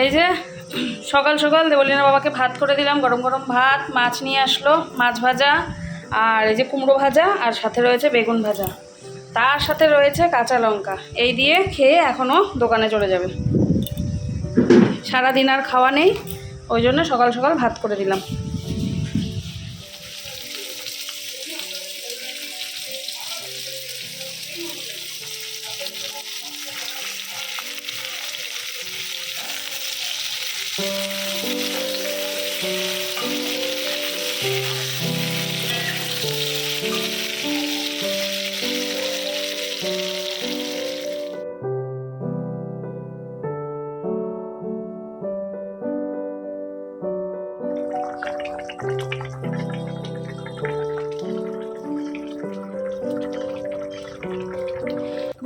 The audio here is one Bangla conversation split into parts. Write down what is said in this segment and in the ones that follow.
এই যে, সকাল সকাল দেবলিনা বাবাকে ভাত করে দিলাম, গরম গরম ভাত, মাছ নিয়ে আসলো, মাছ ভাজা, আর এই যে কুমড়ো ভাজা, আর সাথে রয়েছে বেগুন ভাজা। তার সাথে রয়েছে কাঁচা লঙ্কা। এই দিয়ে খেয়ে এখনও দোকানে চলে যাবে। সারাদিন আর খাওয়া নেই, ওই জন্য সকাল সকাল ভাত করে দিলাম।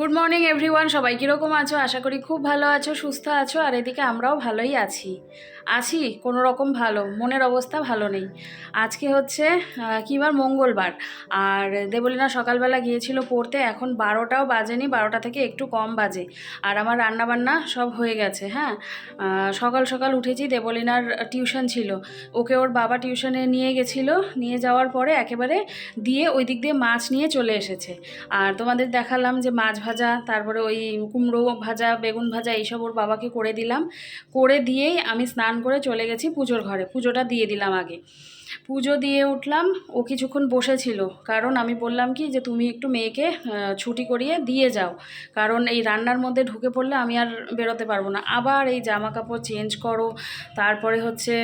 গুড মর্নিং এভরিওয়ান সবাই কীরকম আছো? আশা করি খুব ভালো আছো, সুস্থ আছো, আর এদিকে আমরাও ভালোই আছি। আছি কোনো রকম ভালো মনের অবস্থা ভালো নেই। আজকে হচ্ছে আহ, কী বার? মঙ্গলবার। আর দেবলীনা সকালবেলা গিয়েছিল পড়তে এখন বারোটাও বাজেনি বারোটা থেকে একটু কম বাজে। আর আমার রান্নাবান্না সব হয়ে গেছে হ্যাঁ? সকাল সকাল উঠেছি দেবলীনার টিউশন ছিল। ওকে ওর বাবা টিউশনে নিয়ে গেছিল নিয়ে যাওয়ার পরে একেবারে দিয়ে ওই দিক দিয়ে মাছ নিয়ে চলে এসেছে। আর তোমাদের দেখালাম যে মাছ ভাজা তারপরে ওই কুমড়ো ভাজা বেগুন ভাজা এইসব ওর বাবাকে করে দিলাম। করে দিয়েই আমি স্নান করে চলে গেছি পুজোর ঘরে। পুজোটা দিয়ে দিলাম আগে। পুজো দিয়ে উঠলাম, ও কিছুক্ষণ বসেছিল। কারণ আমি বললাম কি যে, তুমি একটু মেয়েকে ছুটি করিয়ে দিয়ে যাও। কারণ এই রান্নার মধ্যে ঢুকে পড়লে আমি আর বেরোতে পারব না। আবার এই জামা কাপড় চেঞ্জ করো, তারপরে হচ্ছে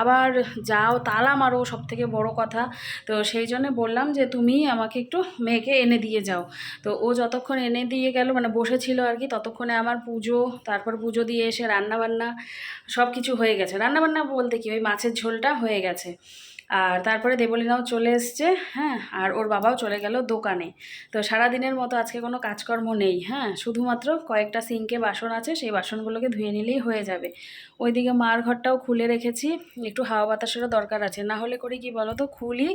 আবার যাও, তালা মারো সব থেকে বড় কথা। তো সেই জন্য বললাম যে, তুমি আমাকে একটু মেয়েকে এনে দিয়ে যাও। তো ও যতক্ষণ এনে দিয়ে গেল মানে বসেছিল আর কি, ততক্ষণে আমার পুজো, তারপর পুজো দিয়ে এসে রান্নাবান্না সব কিছু হয়ে গেছে। রান্নাবান্না বলতে কি? ওই মাছের ঝোলটা হয়ে গেছে। আর তারপরে দেবলীনাও চলে এসছে হ্যাঁ আর ওর বাবাও চলে গেল দোকানে। তো সারা দিনের মতো আজকে কোনো কাজকর্ম নেই হ্যাঁ শুধুমাত্র কয়েকটা সিঙ্কে বাসন আছে, সেই বাসনগুলোকে ধুয়ে নিলেই হয়ে যাবে। ওইদিকে মার ঘরটাও খুলে রেখেছি, একটু হাওয়া বাতাসেরও দরকার আছে। না হলে করি কি বলো তো, খুলি,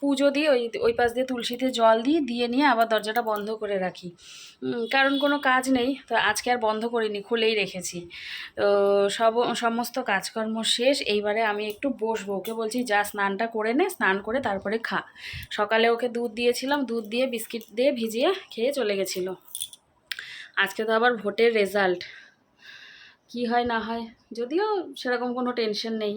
পুজো দিয়ে ওই ওই পাশ দিয়ে তুলসীতে জল দিই, দিয়ে নিয়ে আবার দরজাটা বন্ধ করে রাখি। কারণ কোনো কাজ নেই, তো আজকে আর বন্ধ করিনি, খুলেই রেখেছি। তো সব, সমস্ত কাজকর্ম শেষ, এইবারে আমি একটু বসবো, ওকে বলছি, যা স্নানটা করে নে, স্নান করে তারপরে খা। সকালে ওকে দুধ দিয়েছিলাম, দুধ দিয়ে বিস্কিট দিয়ে ভিজিয়ে খেয়ে চলে গেছিল। আজকে তো আবার ভোটের রেজাল্ট। কি হয় না হয়, যদিও সেরকম কোনো টেনশন নেই।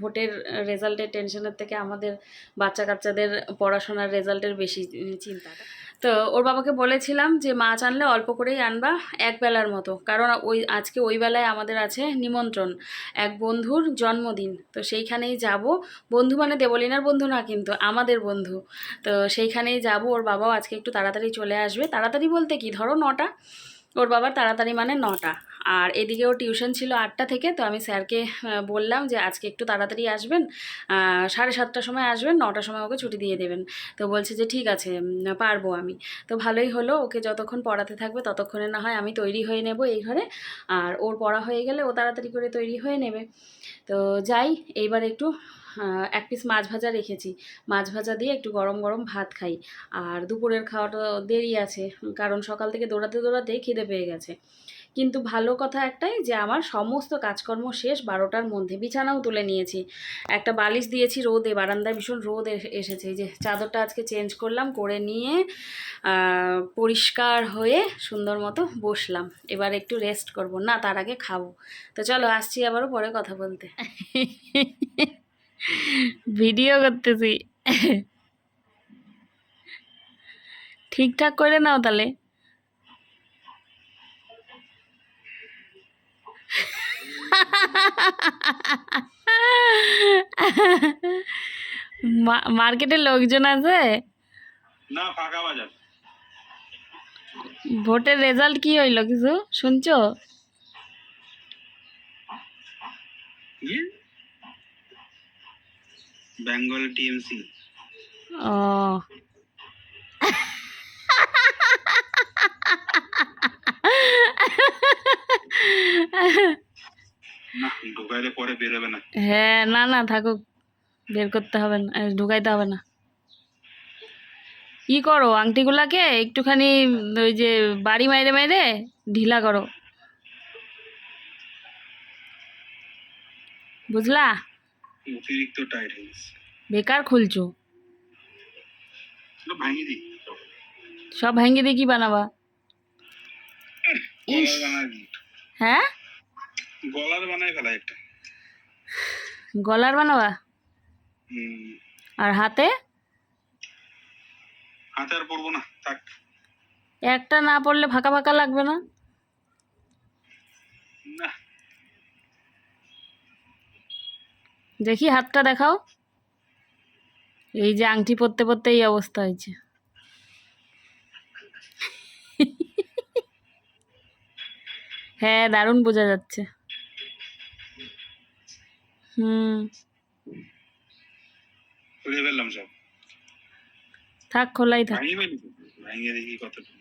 ভোটের রেজাল্টের টেনশনের থেকে আমাদের বাচ্চা কাচ্চাদের পড়াশোনার রেজাল্টের বেশি চিন্তা। তো ওর বাবাকে বলেছিলাম যে, মাছ আনলে অল্প করেই আনবা এক বেলার মতো। কারণ ওই, আজকে ওই বেলায় আমাদের আছে নিমন্ত্রণ, এক বন্ধুর জন্মদিন। তো সেইখানেই যাব। বন্ধু মানে দেবলিনার বন্ধু না কিন্তু আমাদের বন্ধু। তো সেইখানেই যাব। ওর বাবাও আজকে একটু তাড়াতাড়ি চলে আসবে। তাড়াতাড়ি বলতে কি? ধরো নটা। ওর বাবার তাড়াতাড়ি মানে নটা। আর এদিকে ওর টিউশন ছিল আটটা থেকে, তো আমি স্যারকে বললাম যে আজকে একটু তাড়াতাড়ি আসবেন সাড়ে সাতটার সময় আসবেন, নটার সময় ওকে ছুটি দিয়ে দেবেন। তো বলছে যে ঠিক আছে পারব আমি। তো ভালোই হলো, ওকে যতক্ষণ পড়াতে থাকবে ততক্ষণে না হয় আমি তৈরি হয়ে নেব এই ঘরে, আর ওর পড়া হয়ে গেলে ও তাড়াতাড়ি করে তৈরি হয়ে নেবে। তো যাই, এইবার একটু এক পিস মাছ ভাজা রেখেছি। মাছ ভাজা দিয়ে একটু গরম গরম ভাত খাই। আর দুপুরের খাওয়াটা দেরি আছে, কারণ সকাল থেকে দৌড়াতে দৌড়াতে খিদে পেয়ে গেছে। কিন্তু ভালো কথা একটাই যে আমার সমস্ত কাজকর্ম শেষ বারোটার মধ্যে বিছানাও তুলে নিয়েছি। একটা বালিশ দিয়েছি রোদে, বারান্দায় ভীষণ রোদ এস- এসেছে। যে চাদরটা আজকে চেঞ্জ করলাম, করে নিয়ে পরিষ্কার হয়ে সুন্দর মতো বসলাম। এবার একটু রেস্ট করব। না, তার আগে খাব। তো চলো, আসছি আবারও পরে কথা বলতে। ভিডিও করতেছি। ঠিকঠাক করে নাও তাহলে। মার্কেটে লোকজন আছে? না ফাঁকা বাজার। ভোটের রেজাল্ট কি হইল কিছু? শুনছো? বেঙ্গল টিএমসি। ও। ঢোকাইলে পরে বেরোবে না। হ্যাঁ না না থাকুক। বের করতে হবে না ঢুকাইতে হবে না। ই করো আংটিগুলাকে একটুখানি ওই যে বাড়ি মাইরে মাইরে ঢিলা করো। বুঝলা? অতিরিক্ত টাইট হয়ে গেছে। বেকার খুলছো। ভাঙিয়ে সব ভেঙে দিয়ে কি বানাবা। হ্যাঁ? গলার বানাই ফেলাই একটা। গলার বানাবা? আর হাতে? হাতে আর পরবো না থাক। একটা না পড়লে ফাঁকা ফাঁকা লাগবে না? না। দেখি হাতটা দেখাও। এই যে আংটি পরতে পরতে এই অবস্থা হয়েছে। হ্যাঁ দারুণ বোঝা যাচ্ছে। হুম। খুলে ফেললাম সব। থাক খোলাই থাক। ভাঙিয়ে দেখি কতটুকু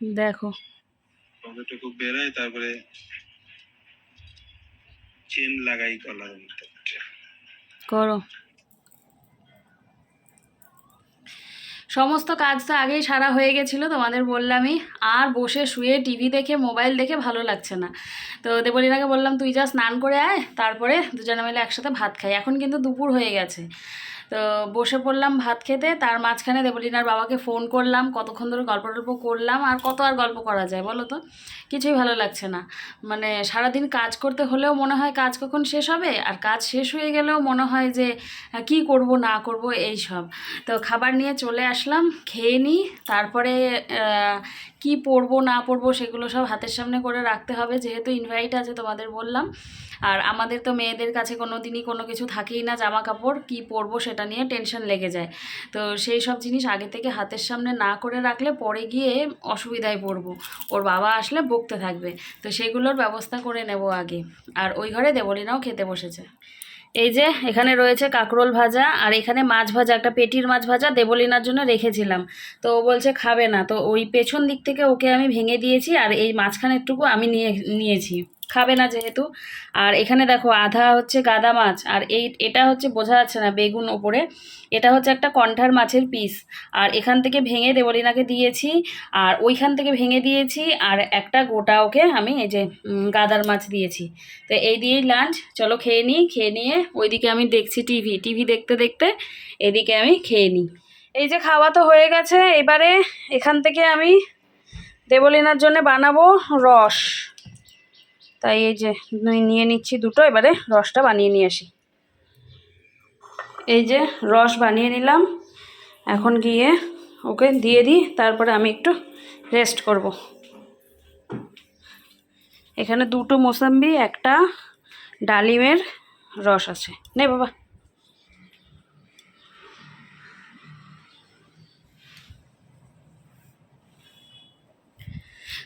দেখো। কতটুকু বেরোয় তারপরে চেন লাগাই কলার করো। সমস্ত কাজ তো আগেই সারা হয়ে গেছিল, তোমাদের বললামই। আর বসে শুয়ে টিভি দেখে মোবাইল দেখে ভালো লাগছে না। তো দেবলীনাকে বললাম, তুই যা স্নান করে আয়, তারপরে দুজনে মিলে একসাথে ভাত খাই। এখন কিন্তু দুপুর হয়ে গেছে। তো বসে পড়লাম ভাত খেতে, তার মাঝখানে দেবলিনার বাবাকে ফোন করলাম, কতক্ষণ ধরে গল্প টল্প করলাম, আর কত আর গল্প করা যায় বলো তো? কিছুই ভালো লাগছে না। মানে সারাদিন কাজ করতে হলেও মনে হয় কাজ কখন শেষ হবে, আর কাজ শেষ হয়ে গেলেও মনে হয় যে কি করব, না করব, এই সব। তো খাবার নিয়ে চলে আসলাম, খেয়ে নিই তারপরে কি পরবো না পরবো সেগুলো সব হাতের সামনে করে রাখতে হবে। যেহেতু ইনভাইট আছে তোমাদের বললাম। আর আমাদের তো মেয়েদের কাছে কোনো দিনই কোনো কিছু থাকেই না জামা কাপড় কী পরবো সেটা নিয়ে টেনশন লেগে যায়। তো সেই সব জিনিস আগে থেকে হাতের সামনে না করে রাখলে পরে গিয়ে অসুবিধায় পড়ব। ওর বাবা আসলে বকতে থাকবে। তো সেগুলোর ব্যবস্থা করে নেব আগে। আর ওই ঘরে দেবলিনাও খেতে বসেছে। এই যে এখানে রয়েছে কাকরোল ভাজা, আর এখানে মাছ ভাজা, একটা পেটির মাছ ভাজা দেবলিনার জন্য রেখেছিলাম। তো ও বলছে খাবে না, তো ওই পেছন দিক থেকে ওকে আমি ভেঙে দিয়েছি, আর এই মাঝখানেরটুকু আমি নিয়ে, নিয়েছি। খাবে না যেহেতু। আর এখানে দেখো আধা হচ্ছে গাদা মাছ, আর এই, এটা হচ্ছে বোঝা যাচ্ছে না বেগুন ওপরে। এটা হচ্ছে একটা কণ্ঠার মাছের পিস আর এখান থেকে ভেঙে দেবলিনাকে দিয়েছি, আর ওইখান থেকে ভেঙে দিয়েছি, আর একটা গোটা ওকে আমি এই যে গাদার মাছ দিয়েছি। তো এই দিয়েই লাঞ্চ চলো খেয়ে নিই, খেয়ে নিয়ে ওইদিকে আমি দেখছি টিভি টিভি দেখতে দেখতে এদিকে আমি খেয়ে নিই। এই যে খাওয়া তো হয়ে গেছে, এবারে এখান থেকে আমি দেবলিনার জন্য বানাবো রস। তাই এই যে নিয়ে নিচ্ছি দুটো, এবারে রসটা বানিয়ে নিয়ে আসি। এই যে রস বানিয়ে নিলাম। এখন গিয়ে ওকে দিয়ে দিই, তারপরে আমি একটু রেস্ট করব। এখানে দুটো মোসাম্বি, একটা ডালিমের রস আছে। নে বাবা।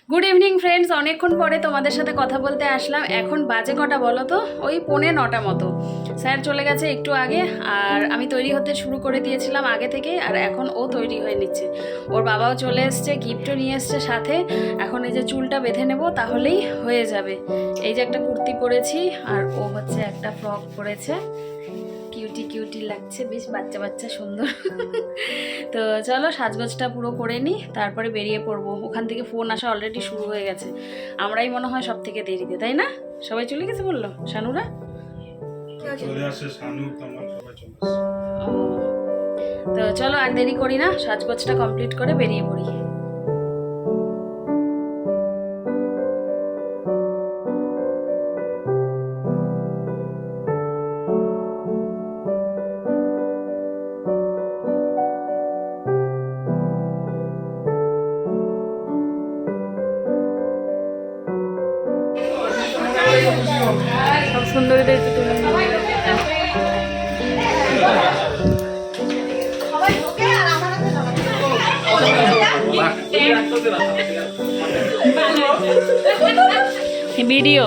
গুড ইভিনিং ফ্রেন্ডস অনেকক্ষণ পরে তোমাদের সাথে কথা বলতে আসলাম। এখন বাজে কটা বলো তো? ওই পৌনে নটা মতো। স্যার চলে গেছে একটু আগে, আর আমি তৈরি হতে শুরু করে দিয়েছিলাম আগে থেকেই, আর এখন ও তৈরি হয়ে নিচ্ছে। ওর বাবাও চলে এসছে, গিফটও নিয়ে এসছে সাথে। এখন এই যে চুলটা বেঁধে নেব, তাহলেই হয়ে যাবে। এই যে একটা কুর্তি পরেছি, আর ও হচ্ছে একটা ফ্রক পরেছে। লাগছে বেশ বাচ্চা বাচ্চা সুন্দর। তো চলো সাজগোজটা পুরো করে নিই তারপরে বেরিয়ে পড়ব। ওখান থেকে ফোন আসা অলরেডি শুরু হয়ে গেছে। আমরাই মনে হয় সব থেকে দেরিতে তাই না? সবাই চলে গেছে বলল? শানুরা? তো চলো আর দেরি করি না সাজগোজটা কমপ্লিট করে বেরিয়ে পড়ি। ভিডিও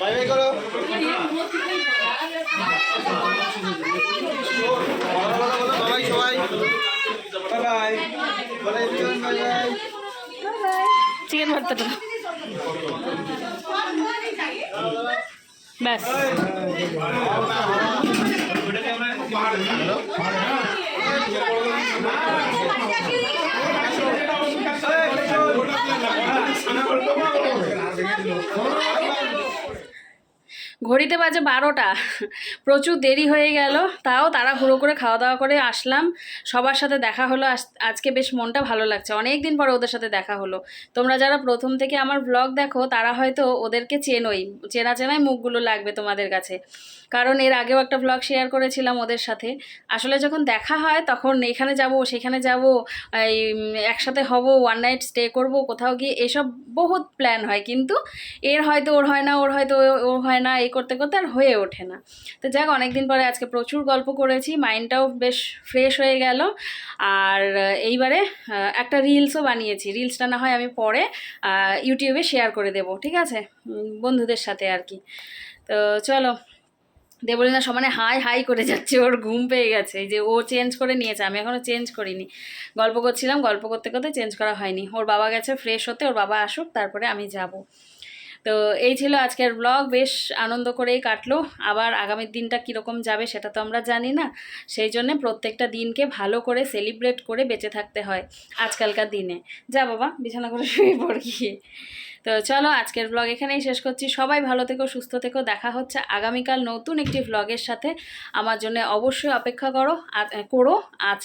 বাই বাই করো বাই সবাই bye bye bye bye chicken ভর্তাটা ব্যাস ¡Vamos! ¡Vamos! ঘড়িতে বাজে বারোটা। প্রচুর দেরি হয়ে গেল, তাও তারা হুড়ো করে খাওয়া দাওয়া করে আসলাম। সবার সাথে দেখা হলো, আজ- আজকে বেশ মনটা ভালো লাগছে। অনেক দিন পরে ওদের সাথে দেখা হলো। তোমরা যারা প্রথম থেকে আমার ব্লগ দেখো, তারা হয়তো ওদেরকে চেনোই। চেনা চেনাই মুখগুলো লাগবে তোমাদের কাছে। কারণ এর আগেও একটা ব্লগ শেয়ার করেছিলাম ওদের সাথে। আসলে যখন দেখা হয়, তখন এখানে যাব, সেখানে যাব, এই, একসাথে হব ওয়ান নাইট স্টে করব, কোথাও গিয়ে, এসব বহুত প্ল্যান হয়। কিন্তু এর হয়তো ওর হয় না, ওর হয়তো ও হয় না, এই করতে করতে আর হয়ে ওঠে না। তো যাক, অনেকদিন পরে আজকে প্রচুর গল্প করেছি, মাইন্ডটাও বেশ ফ্রেশ হয়ে গেল। আর এইবারে একটা রিলসও বানিয়েছি। রিলসটা না হয় আমি পরে ইউটিউবে শেয়ার করে দেব, ঠিক আছে? বন্ধুদের সাথে আর কি। তো চলো, দেবলিনা সমানে হাই হাই করে যাচ্ছে, ওর ঘুম পেয়ে গেছে। এই যে ও চেঞ্জ করে নিয়েছে, আমি এখনও চেঞ্জ করিনি। গল্প করছিলাম, গল্প করতে করতে চেঞ্জ করা হয়নি। ওর বাবা গেছে ফ্রেশ হতে, ওর বাবা আসুক, তারপরে আমি যাব। তো এই ছিল আজকের ব্লগ বেশ আনন্দ করেই কাটলো। আবার আগামীর দিনটা কীরকম যাবে সেটা তো আমরা জানি না। সেই জন্যে প্রত্যেকটা দিনকে ভালো করে সেলিব্রেট করে বেঁচে থাকতে হয় আজকালকার দিনে। যা বাবা, বিছানা করে শুয়ে পড় তো চলো আজকের ব্লগ এখানেই শেষ করছি। সবাই ভালো থেকো, সুস্থ থেকো। দেখা হচ্ছে আগামীকাল নতুন একটি ব্লগের সাথে। আমার জন্য অবশ্যই অপেক্ষা করো। করো। আজ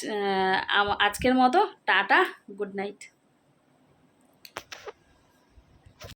আজকের মতো টাটা গুড নাইট